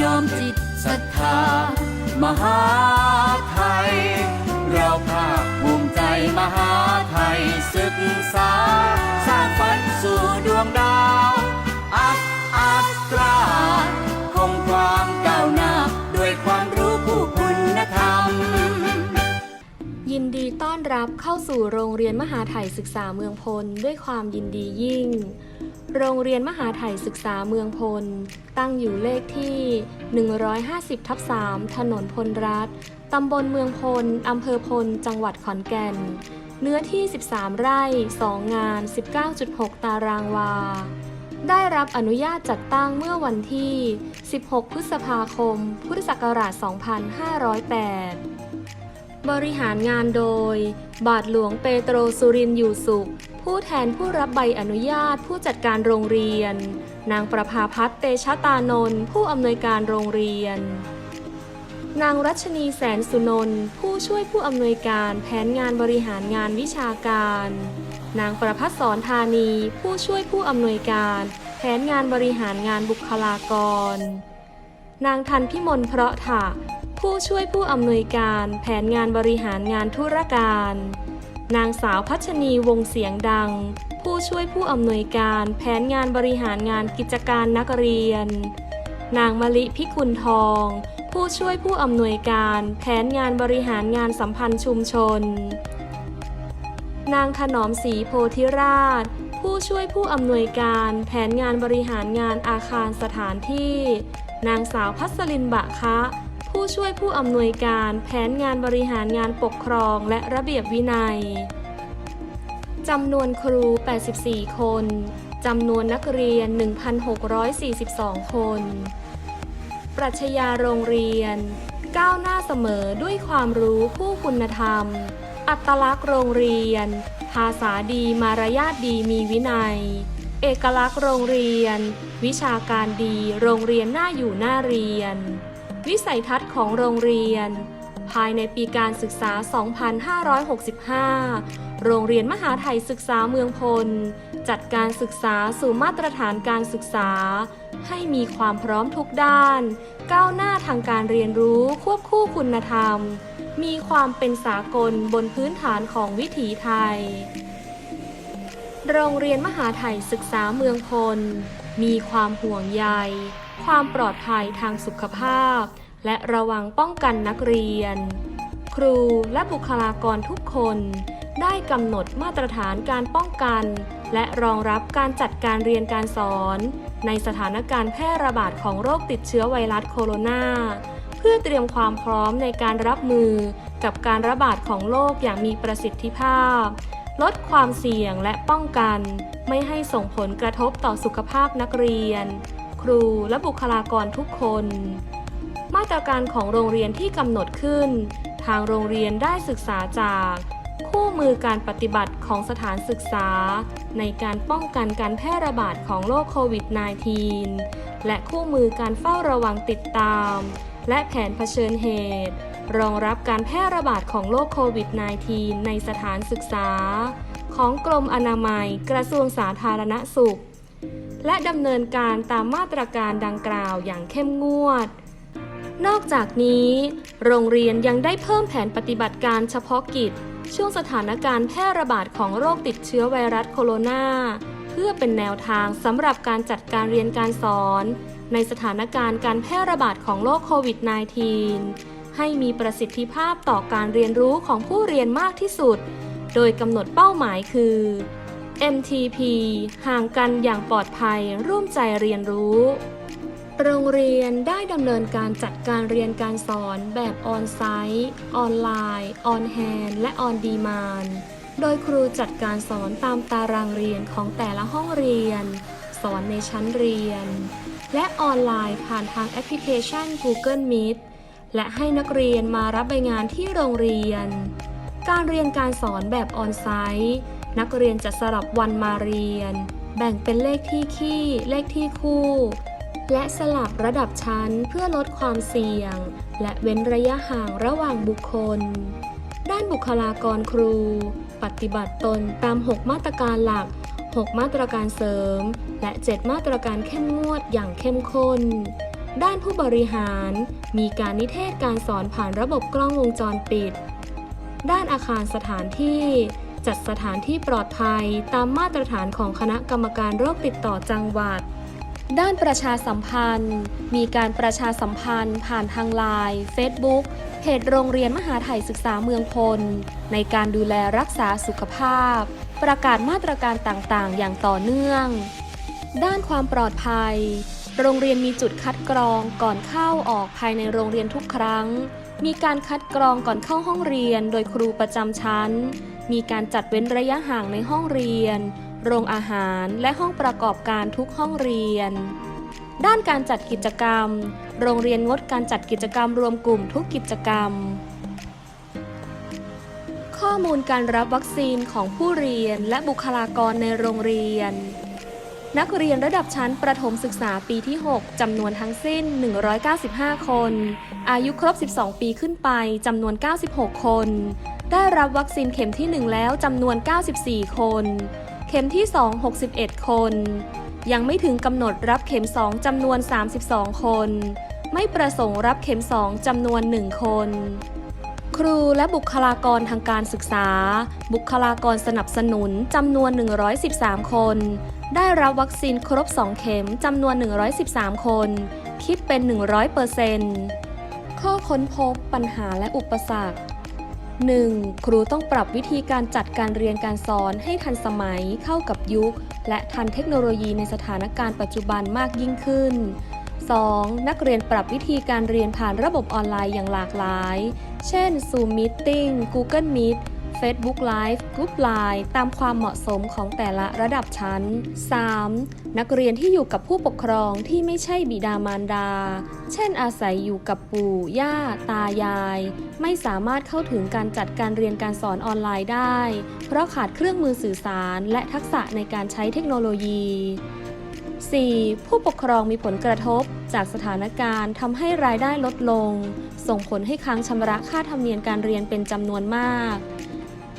น้อมจิตศรัทธามหาไทย เราภาคภูมิใจมหาไทยศึกษา สร้างฝันสู่ดวงดาว อัพอัตราคงความก้าวหน้าด้วยความรู้ผู้คุณธรรม ยินดีต้อนรับเข้าสู่โรงเรียนมหาไทยศึกษาเมืองพลด้วยความยินดียิ่ง โรงเรียนมหาไทยศึกษาเมืองพล ตั้งอยู่เลขที่ 150ทับ3ถนนพลรัฐ ตำบลเมืองพล อำเภอพล จังหวัดขอนแก่น เนื้อที่ 13 ไร่ 2 งาน 19.6 ตารางวา ได้รับอนุญาตจัดตั้งเมื่อวันที่ 16 พฤษภาคม พุทธศักราช 2508 บริหารงานโดย บาทหลวงเปโตรสุรินอยู่สุข ผู้แทนผู้รับใบอนุญาตผู้จัดการโรงเรียน นางประภาพัฒน์เตชะตานนท์ผู้อำนวยการโรงเรียน นางรัชนีแสนสุนนท์ผู้ช่วยผู้อำนวยการแผนงานบริหารงานวิชาการ นางประพัฒสอนธานี ผู้ช่วยผู้อำนวยการ แผนงานบริหารงานบุคลากรนางทันพิมลเพราะถะ ผู้ช่วยผู้อำนวยการแผนงานบริหารงานธุรการ นางสาวพัชนีวงเสียงดัง ผู้ช่วยผู้อำนวยการแผนงานบริหารงานกิจการนักเรียน นางมะลิพิกุลทอง ผู้ช่วยผู้อำนวยการแผนงานบริหารงานสัมพันธ์ชุมชน นางถนอมศรีโพธิราช ผู้ช่วยผู้อำนวยการแผนงานบริหารงานอาคารสถานที่ นางสาวพัสลินบะคะ ผู้ช่วยผู้อำนวยการแผนงานบริหารงานปกครองและระเบียบวินัยจำนวนครู 84 คนจำนวนนักเรียน 1,642 คน ปรัชญาโรงเรียน ก้าวหน้าเสมอด้วยความรู้ผู้คุณธรรม อัตลักษณ์โรงเรียน ภาษาดีมารยาทดีมีวินัย เอกลักษณ์โรงเรียน วิชาการดีโรงเรียนน่าอยู่น่าเรียน วิสัยทัศน์ของโรงเรียน ภายในปีการศึกษา 2565 โรงเรียนมหาไทยศึกษาเมืองพล จัดการศึกษาสู่มาตรฐานการศึกษา ให้มีความพร้อมทุกด้าน ก้าวหน้าทางการเรียนรู้ควบคู่คุณธรรม มีความเป็นสากลบนพื้นฐานของวิถีไทย โรงเรียนมหาไทยศึกษาเมืองพล มีความห่วงใย ความปลอดภัยทางสุขภาพ และระวังป้องกันนักเรียน ครูและบุคลากรทุกคน ได้กำหนดมาตรฐานการป้องกัน และรองรับการจัดการเรียนการสอน ในสถานการณ์แพร่ระบาดของโรคติดเชื้อไวรัสโคโรนาเพื่อเตรียมความพร้อมในการรับมือกับการระบาดของโรคอย่างมีประสิทธิภาพ ลดความเสี่ยงและป้องกัน ไม่ให้ส่งผลกระทบต่อสุขภาพนักเรียน ครูและบุคลากรทุกคน มาตรการของโรงเรียนที่กำหนดขึ้น ทางโรงเรียนได้ศึกษาจาก คู่มือการปฏิบัติของสถานศึกษา ในการป้องกันการแพร่ระบาดของโรคโควิด -19 และคู่มือการเฝ้าระวังติดตาม และแผนเผชิญเหตุรองรับการแพร่ระบาดของโรคโควิด -19 ในสถานศึกษา ของกรมอนามัยกระทรวงสาธารณสุข และดำเนินการตามมาตรการดังกล่าวอย่างเข้มงวด นอกจากนี้ โรงเรียนยังได้เพิ่มแผนปฏิบัติการเฉพาะกิจ ช่วงสถานการณ์แพร่ระบาดของโรคติดเชื้อไวรัสโคโรนาเพื่อเป็นแนวทางสำหรับการจัดการเรียนการสอน ในสถานการณ์การแพร่ระบาดของโรคโควิด -19 ให้มีประสิทธิภาพต่อการเรียนรู้ของผู้เรียนมากที่สุด โดยกำหนดเป้าหมายคือ MTP ห่างกันอย่างปลอดภัยร่วมใจเรียนรู้ โรงเรียนได้ดำเนินการจัดการเรียนการสอนแบบออนไซต์ ออนไลน์ ออนแฮนและออนดีมานโดยครูจัดการสอนตามตารางเรียนของแต่ละห้องเรียน สอนในชั้นเรียน และออนไลน์ผ่านทางแอปพลิเคชัน Google Meet และให้นักเรียนมารับใบงานที่โรงเรียน การเรียนการสอนแบบออนไซต์ นักเรียนจะสลับวันมาเรียน แบ่งเป็นเลขที่คี่ เลขที่คู่ และสลับระดับชั้นเพื่อลดความเสี่ยง และเว้นระยะห่างระหว่างบุคคล ด้านบุคลากรครู ปฏิบัติตนตาม 6 มาตรการหลัก 6 มาตรการเสริม และ 7 มาตรการเข้มงวดอย่างเข้มข้นด้านผู้บริหาร มีการนิเทศการสอนผ่านระบบกล้องวงจรปิด ด้านอาคารสถานที่ จัดสถานที่ปลอดภัยตามมาตรฐานของคณะกรรมการโรคติดต่อจังหวัด ด้านประชาสัมพันธ์ มีการประชาสัมพันธ์ ผ่านทางไลน์ Facebook เพจโรงเรียนมหาไทยศึกษาเมืองพล ในการดูแลรักษาสุขภาพ ประกาศมาตรการต่างๆ อย่างต่อเนื่อง ด้านความปลอดภัย โรงเรียนมีจุดคัดกรองก่อนเข้าออกภายในโรงเรียนทุกครั้งมีการคัดกรองก่อนเข้าห้องเรียนโดยครูประจำชั้น มีการจัดเว้นระยะห่างในห้องเรียน โรงอาหารและห้องประกอบการทุกห้องเรียน ด้านการจัดกิจกรรม โรงเรียนงดการจัดกิจกรรมรวมกลุ่มทุกกิจกรรม ข้อมูลการรับวัคซีนของผู้เรียนและบุคลากรในโรงเรียน นักเรียนระดับชั้นประถมศึกษาปีที่ 6 จำนวนทั้งสิ้น 195 คน อายุครบ 12 ปีขึ้นไป จำนวน 96 คน ได้รับวัคซีนเข็มที่ 1 แล้วจำนวน 94 คน เข็มที่ 2 61 คน ยังไม่ถึงกำหนดรับเข็ม 2 จำนวน 32 คน ไม่ประสงค์รับเข็ม 2 จำนวน 1 คน รูและบุคลากรทางการศึกษา บุคลากรสนับสนุนจำนวน 113 คน ได้รับวัคซีนครบ 2 เข็มจำนวน 113 คน คิดเป็น 100%ข้อค้นพบปัญหาและอุปสรรค 1. ครูต้องปรับวิธีการจัดการเรียนการสอนให้ทันสมัยเข้ากับยุค และทันเทคโนโลยีในสถานการณ์ปัจจุบันมากยิ่งขึ้น 2. นักเรียนปรับวิธีการเรียนผ่านระบบออนไลน์อย่างหลากหลาย เช่น Zoom Meeting Google Meet Facebook Live Group Line ตามความเหมาะสมของแต่ละระดับชั้น 3. นักเรียนที่อยู่กับผู้ปกครองที่ไม่ใช่บิดามารดา เช่นอาศัยอยู่กับปู่ ย่า ตายาย ไม่สามารถเข้าถึงการจัดการเรียนการสอนออนไลน์ได้ เพราะขาดเครื่องมือสื่อสารและทักษะในการใช้เทคโนโลยี 4. ผู้ปกครองมีผลกระทบ จากสถานการณ์ทำให้รายได้ลดลง ส่งผลให้ค้างชำระค่าธรรมเนียมการเรียนเป็นจำนวนมาก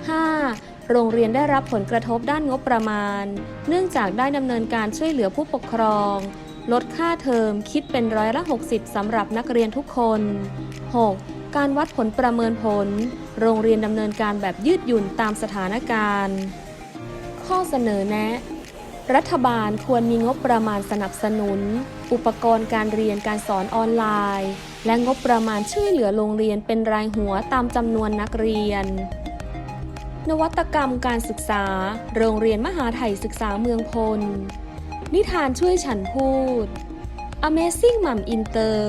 5. โรงเรียนได้รับผลกระทบด้านงบประมาณ เนื่องจากได้ดำเนินการช่วยเหลือผู้ปกครอง ลดค่าเทอมคิดเป็นร้อยละ 60สำหรับนักเรียนทุกคน 6. การวัดผลประเมินผล โรงเรียนดำเนินการแบบยืดหยุ่นตามสถานการณ์ ข้อเสนอแนะ รัฐบาลควรมีงบประมาณสนับสนุน อุปกรณ์การเรียนการสอนออนไลน์ และงบประมาณช่วยเหลือโรงเรียนเป็นรายหัวตามจำนวนนักเรียน นวัตกรรมการศึกษา โรงเรียนมหาไทยศึกษาเมืองพล นิทานช่วยฉันพูด Amazing Mom Inter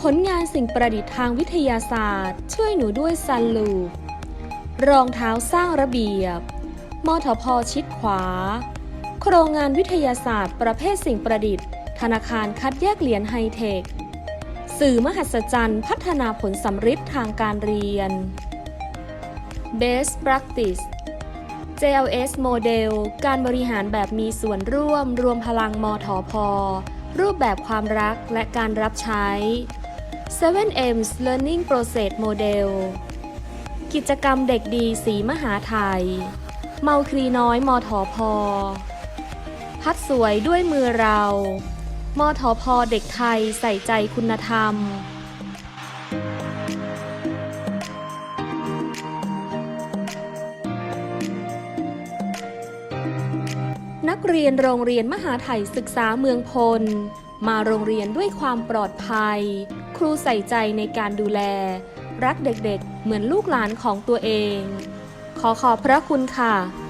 ผลงานสิ่งประดิษฐ์ทางวิทยาศาสตร์ ช่วยหนูด้วยซันลูรองเท้าสร้างระเบียบ มทพชิดขวา โครงงานวิทยาศาสตร์ ประเภทสิ่งประดิษฐ์ ธนาคารคัดแยกเหรียญไฮเทค สื่อมหัศจรรย์ พัฒนาผลสำฤทธิ์ทางการเรียน Best Practice JLS Model การบริหารแบบมีส่วนร่วม รวมพลังมทพ รูปแบบความรักและการรับใช้ 7M's Learning Process Model กิจกรรมเด็กดีสีมหาไทย เมาคลีน้อยมทพ พัดสวยด้วยมือเรา มทพเด็กไทยใส่ใจคุณธรรมนักเรียนโรงเรียนมหาไทยศึกษาเมืองพล มาโรงเรียนด้วยความปลอดภัย ครูใส่ใจในการดูแล รักเด็กๆเหมือนลูกหลานของตัวเอง ขอขอบพระคุณค่ะ